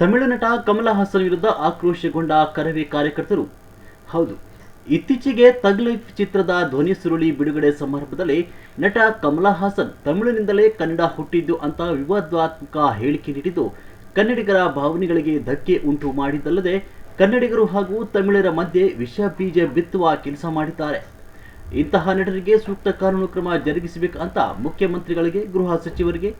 ತಮಿಳು ನಟ ಕಮಲ ಹಾಸನ್ ವಿರುದ್ಧ ಆಕ್ರೋಶಗೊಂಡ ಕರವೇ ಕಾರ್ಯಕರ್ತರು. ಹೌದು, ಇತ್ತೀಚೆಗೆ ತಗ್ ಲೈಫ್ ಚಿತ್ರದ ಧ್ವನಿ ಸುರುಳಿ ಬಿಡುಗಡೆ ಸಮಾರಂಭದಲ್ಲಿ ನಟ ಕಮಲ ಹಾಸನ್ ತಮಿಳಿನಿಂದಲೇ ಕನ್ನಡ ಹುಟ್ಟಿದ್ದು ಅಂತ ವಿವಾದಾತ್ಮಕ ಹೇಳಿಕೆ ನೀಡಿದ್ದು ಕನ್ನಡಿಗರ ಭಾವನೆಗಳಿಗೆ ಧಕ್ಕೆ ಉಂಟು ಮಾಡಿದ್ದಲ್ಲದೆ ಕನ್ನಡಿಗರು ಹಾಗೂ ತಮಿಳರ ಮಧ್ಯೆ ವಿಷ ಬೀಜ ಬಿತ್ತುವ ಕೆಲಸ ಮಾಡಿದ್ದಾರೆ. ಇಂತಹ ನಟರಿಗೆ ಸೂಕ್ತ ಕಾನೂನು ಕ್ರಮ ಜರುಗಿಸಬೇಕು ಅಂತ ಮುಖ್ಯಮಂತ್ರಿಗಳಿಗೆ ಗೃಹ ಸಚಿವರಿಗೆ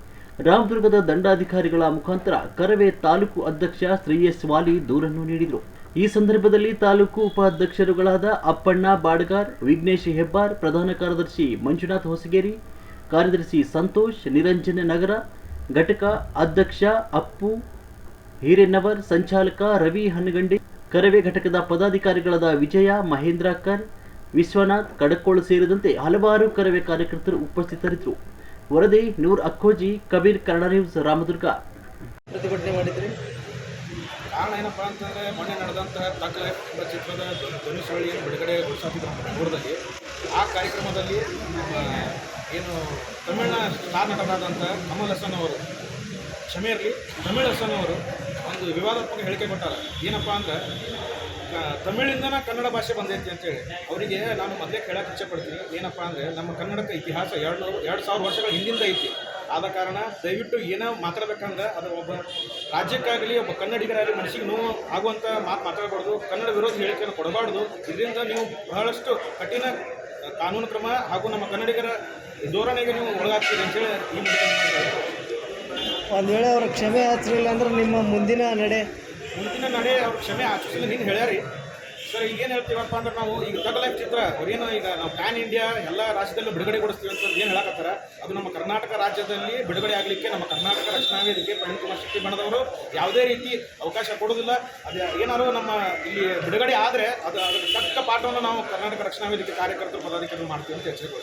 ರಾಮದುರ್ಗದ ದಂಡಾಧಿಕಾರಿಗಳ ಮುಖಾಂತರ ಕರವೇ ತಾಲೂಕು ಅಧ್ಯಕ್ಷ ಶ್ರೀಯಸ್ ವಾಲಿ ದೂರನ್ನು ನೀಡಿದರು. ಈ ಸಂದರ್ಭದಲ್ಲಿ ತಾಲೂಕು ಉಪಾಧ್ಯಕ್ಷರುಗಳಾದ ಅಪ್ಪಣ್ಣ ಬಾಡ್ಗಾರ್, ವಿಘ್ನೇಶ್ ಹೆಬ್ಬಾರ್, ಪ್ರಧಾನ ಕಾರ್ಯದರ್ಶಿ ಮಂಜುನಾಥ್ ಹೊಸಗೇರಿ, ಕಾರ್ಯದರ್ಶಿ ಸಂತೋಷ್, ನಿರಂಜನ ನಗರ, ಘಟಕ ಅಧ್ಯಕ್ಷ ಅಪ್ಪು, ಹಿರೇನವರ್, ಸಂಚಾಲಕ ರವಿ ಹನಗಂಡಿ ಕರವೇ ಘಟಕದ ಪದಾಧಿಕಾರಿಗಳಾದ ವಿಜಯ, ಮಹೇಂದ್ರಕರ್, ವಿಶ್ವನಾಥ್ ಕಡಕೋಳು ಸೇರಿದಂತೆ ಹಲವಾರು ಕರವೇ ಕಾರ್ಯಕರ್ತರು ಉಪಸ್ಥಿತರಿದ್ದರು. ವರದಿ, ನೂರ್ ಅಕ್ಕೋಜಿ, ಕಬೀರ್ ಕನ್ನಡ ನ್ಯೂಸ್, ರಾಮದುರ್ಗ. ಪ್ರತಿಭಟನೆ ಮಾಡಿದ್ರಿ? ಕಾರಣ ಏನಪ್ಪ ಅಂತಂದ್ರೆ, ಮೊನ್ನೆ ನಡೆದಂತಹ ದಾಖಲೆ ಚಿತ್ರದ ಧ್ವನಿ ಸುರುಳಿಯನ್ನು ಬಿಡುಗಡೆ ಬೆಂಗಳೂರಲ್ಲಿ ಆ ಕಾರ್ಯಕ್ರಮದಲ್ಲಿ ಏನು ತಮಿಳಿನ ಸ್ಟಾರ್ ನಟರಾದಂಥ ಕಮಲ್ ಹಸನ್ ಅವರು ಕ್ಷಮೆ ಇರಲಿ ತಮಿಳ್ ಹಸನ್ ಅವರು ಒಂದು ವಿವಾದಾತ್ಮಕ ಹೇಳಿಕೆ ಕೊಟ್ಟಾರ. ಏನಪ್ಪ ಅಂದ್ರೆ ತಮಿಳಿಂದನ ಕನ್ನಡ ಭಾಷೆ ಬಂದೈತಿ ಅಂತೇಳಿ ಅವರಿಗೆ ನಾನು ಮೊದಲೇ ಕೇಳಕ್ಕೆ ಇಚ್ಛೆಪಡ್ತೀನಿ. ಏನಪ್ಪ ಅಂದರೆ ನಮ್ಮ ಕನ್ನಡಕ್ಕೆ ಇತಿಹಾಸ ಎರಡು ನೂರು, ಎರಡು ಸಾವಿರ ವರ್ಷಗಳ ಹಿಂದಿಂದ ಐತಿ. ಆದ ಕಾರಣ ದಯವಿಟ್ಟು ಏನೋ ಮಾತಾಡಬೇಕಂದ್ರೆ ಅದು ಒಬ್ಬ ರಾಜ್ಯಕ್ಕಾಗಲಿ, ಒಬ್ಬ ಕನ್ನಡಿಗರಾಗಲಿ ಮನಸ್ಸಿಗೆ ನೋವು ಆಗುವಂಥ ಮಾತು ಮಾತಾಡಬಾರ್ದು. ಕನ್ನಡ ವಿರೋಧ ಹೇಳಿಕೆಯನ್ನು ಕೊಡಬಾರ್ದು. ಇದರಿಂದ ನೀವು ಬಹಳಷ್ಟು ಕಠಿಣ ಕಾನೂನು ಕ್ರಮ ಹಾಗೂ ನಮ್ಮ ಕನ್ನಡಿಗರ ಧೋರಣೆಗೆ ನೀವು ಒಳಗಾಗ್ತೀರಿ ಅಂತೇಳಿ ಈ. ಒಂದು ವೇಳೆ ಅವ್ರ ಕ್ಷಮೆ ಹಚ್ಚಲಿಲ್ಲ ಅಂದ್ರೆ ನಿಮ್ಮ ಮುಂದಿನ ನಡೆ ಮುಂದಿನ ನಡೆ ಅವ್ರ ಕ್ಷಮೆ ಆಚರಿಸಲು ನೀನು ಹೇಳ್ಯಾರಿ. ಸರ್, ಈಗೇನು ಹೇಳ್ತೀವಪ್ಪ ಅಂದ್ರೆ ನಾವು ಈಗ ತಗ ಲೈಫ್ ಚಿತ್ರ ಈಗ ನಾವು ಪ್ಯಾನ್ ಇಂಡಿಯಾ ಎಲ್ಲ ರಾಜ್ಯದಲ್ಲೂ ಬಿಡುಗಡೆಗೊಳಿಸ್ತೀವಿ ಅಂತ ಏನು ಹೇಳಕತ್ತಾರ? ಅದು ನಮ್ಮ ಕರ್ನಾಟಕ ರಾಜ್ಯದಲ್ಲಿ ಬಿಡುಗಡೆ ಆಗಲಿಕ್ಕೆ ನಮ್ಮ ಕರ್ನಾಟಕ ರಕ್ಷಣಾ ವೇದಿಕೆ ಪ್ರವೀಣ್ ಕುಮಾರ್ ಶೆಟ್ಟಿ ಬಣದವರು ಯಾವುದೇ ರೀತಿ ಅವಕಾಶ ಕೊಡೋದಿಲ್ಲ ಅದು, ಏನಾದರೂ ನಮ್ಮ ಇಲ್ಲಿ ಬಿಡುಗಡೆ ಆದರೆ ಅದು ಅದಕ್ಕೆ ತಕ್ಕ ಪಾಠವನ್ನು ನಾವು ಕರ್ನಾಟಕ ರಕ್ಷಣಾ ವೇದಿಕೆ ಕಾರ್ಯಕರ್ತರು, ಪದಾಧಿಕಾರಿಗಳು ಮಾಡ್ತೀವಿ ಅಂತ ಎಚ್ಚರಿಕೆ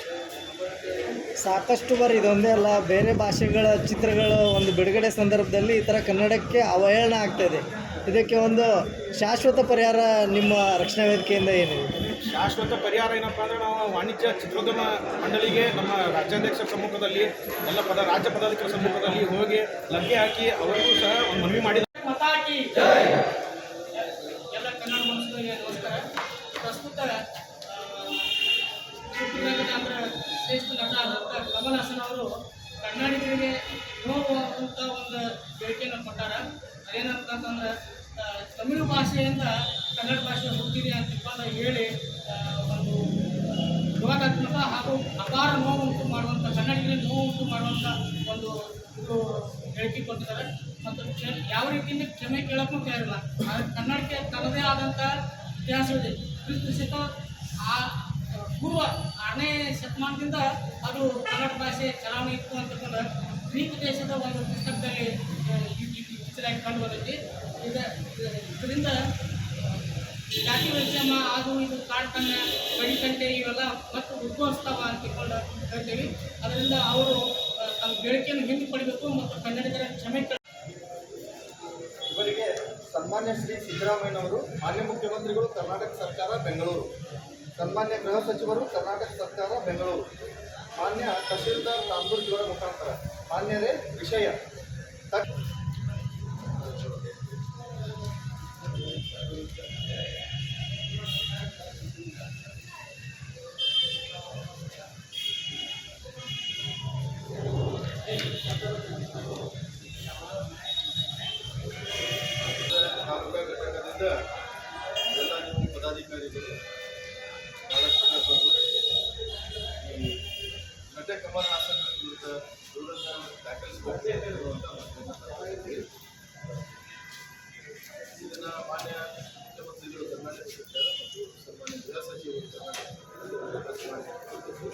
ಸಾಕಷ್ಟು ಬಾರಿ ಇದೊಂದೇ ಅಲ್ಲ ಬೇರೆ ಭಾಷೆಗಳ ಚಿತ್ರಗಳ ಒಂದು ಬಿಡುಗಡೆ ಸಂದರ್ಭದಲ್ಲಿ ಈ ಥರ ಕನ್ನಡಕ್ಕೆ ಅವಹೇಳನ ಆಗ್ತಾ ಇದೆ. ಇದಕ್ಕೆ ಒಂದು ಶಾಶ್ವತ ಪರಿಹಾರ ನಿಮ್ಮ ರಕ್ಷಣಾ ವೇದಿಕೆಯಿಂದ ಏನಿದೆ? ಶಾಶ್ವತ ಪರಿಹಾರ ಏನಪ್ಪ ಅಂದ್ರೆ ನಾವು ವಾಣಿಜ್ಯ ಚಿತ್ರೋದ್ಯಮ ಮಂಡಳಿಗೆ ನಮ್ಮ ರಾಜ್ಯಾಧ್ಯಕ್ಷ ಸಮ್ಮುಖದಲ್ಲಿ ಎಲ್ಲ ಪದ ರಾಜ್ಯ ಪದಾಧಿಕಾರಿ ಸಮ್ಮುಖದಲ್ಲಿ ಹೋಗಿ ಲಗ್ಗೆ ಹಾಕಿ ಅವರಿಗೂ ಸಹ ಒಂದು ಮನವಿ ಮಾಡಿದ ಎಲ್ಲ ಕನ್ನಡ ಮನಸ್ಸುಗಳಿಗೆ ನಮಸ್ಕಾರ. ಪ್ರಸ್ತುತ ಆ, ಚಿತ್ರರಂಗದ ಅಂದ್ರೆ ಶ್ರೇಷ್ಠ ನಟ ಡಾಕ್ಟರ್ ಕಮಲ್ ಹಾಸನ್ ಅವರು ಕನ್ನಡಿಗರಿಗೆ ನೋವಾಗುವಂಥ ಒಂದು ಹೇಳಿಕೆಯನ್ನು ಕೊಟ್ಟಾರ. ಅದೇನಂತಂದ್ರೆ ಆ, ತಮಿಳು ಭಾಷೆಯಿಂದ ಕನ್ನಡ ಭಾಷೆ ಹುಟ್ಟಿದೆ ಅಂತ ಹೇಳಿ ಒಂದು ವಿವಾದಾತ್ಮಕ ಹಾಗೂ ಅಪಾರ ನೋವು ಉಂಟು ಮಾಡುವಂಥ ಕನ್ನಡಿಗರಿಗೆ ನೋವು ಉಂಟು ಮಾಡುವಂಥ ಒಂದು ಇದು ಹೇಳಿಕೆ ಕೊಟ್ಟಿದ್ದಾರೆ. ಮತ್ತು ಯಾವ ರೀತಿಯಿಂದ ಕ್ಷಮೆ ಕೇಳೋಕ್ಕೂ ತಯಾರಿಲ್ಲ. ಕನ್ನಡಕ್ಕೆ ತನ್ನದೇ ಆದಂಥ ಇತಿಹಾಸವಿದೆ. ಕ್ರಿಸ್ತ ಆ ಶತಮಾನದಿಂದ ಅದು ಕನ್ನಡ ಭಾಷೆ ಚಲಾವಣೆ ಇತ್ತು ಅಂತಕ್ಕಂಥ ಗ್ರೀಕ್ ದೇಶದ ಒಂದು ಪುಸ್ತಕದಲ್ಲಿ ಇತಿಹಾಸ ಕಂಡು ಈಗ ಇದರಿಂದ ಜಾತಿ ಉದ್ಯಮ ಅದು ಇದು ಕಾಡ್ಕನ್ನ ಕಡಿಕಂಟೆ ಇವೆಲ್ಲ ಮತ್ತು ಉದ್ಭವಿಸ್ತಾವ ಅಂತ ತಿಳ್ಕೊಂಡು ಹೇಳ್ತೀವಿ. ಅದರಿಂದ ಅವರು ತಮ್ಮ ಬೇಡಿಕೆಯನ್ನು ಹಿಂದೆ ಪಡಿಬೇಕು ಮತ್ತು ಕನ್ನಡಿಗರ ಕ್ಷಮೆ ಇವರಿಗೆ ಸನ್ಮಾನ್ಯ ಶ್ರೀ ಸಿದ್ದರಾಮಯ್ಯನವರು, ಮಾನ್ಯ ಮುಖ್ಯಮಂತ್ರಿಗಳು, ಕರ್ನಾಟಕ ಸರ್ಕಾರ, ಬೆಂಗಳೂರು. ಸನ್ಮಾನ್ಯ ಗೃಹ ಸಚಿವರು ಕರ್ನಾಟಕ ಸರ್ಕಾರ ಬೆಂಗಳೂರು. ಮಾನ್ಯ ತಹಶೀಲ್ದಾರ್ ರಾಮದುರ್ಗ್ ಇವರ ಮುಖಾಂತರ. ಮಾನ್ಯರೇ ವಿಷಯ.